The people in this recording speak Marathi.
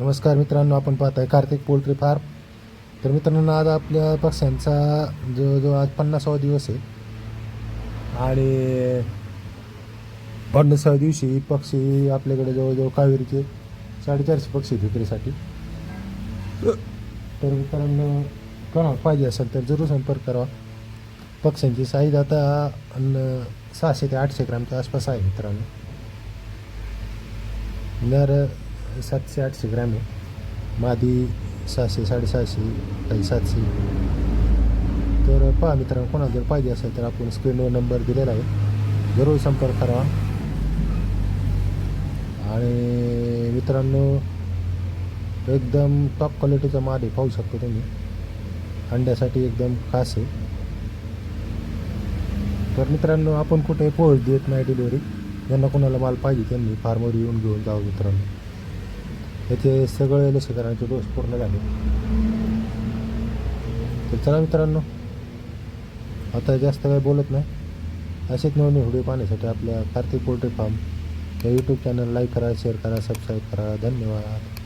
नमस्कार मित्रांनो आपण पाहत आहे कार्तिक पोल्ट्री फार्म. तर मित्रांनो आज आपल्या पक्ष्यांचा जवळजवळ आज पन्नासावा दिवस आहे आणि पन्नासाव्या दिवशी पक्षी आपल्याकडे जवळजवळ कावेरीचे साडेचारशे पक्षी आहेत विक्रीसाठी. तर मित्रांनो कोणाला पाहिजे असेल तर जरूर संपर्क करावा पक्ष्यांची साईज आता अन्न सहाशे ते आठशे ग्रामच्या आसपास आहे मित्रांनो. सातशे आठशे ग्रॅम आहे. मादी सहाशे साडेसहाशे काही सातशे. तर पहा मित्रांनो कोणाला जर पाहिजे असेल तर आपण स्क्रीनवर नंबर दिलेला आहे. जरूर संपर्क करावा आणि मित्रांनो एकदम टॉप क्वालिटीचा माल आहे पाहू शकतो तुम्ही. अंड्यासाठी एकदम खास आहे. तर मित्रांनो आपण कुठे पोहोच देत नाही डिलिव्हरी ज्यांना कोणाला माल पाहिजे त्यांनी फार्मवर येऊन घेऊन जावं मित्रांनो. याचे सगळे लसीकरणाचे डोस पूर्ण झाले. तर चला मित्रांनो आता जास्त काही बोलत नाही. असेच नवीन व्हिडिओ पाहण्यासाठी आपल्या कार्तिक पोल्ट्री फार्म या यूट्यूब चॅनल लाईक करा शेअर करा सबस्क्राईब करा. धन्यवाद.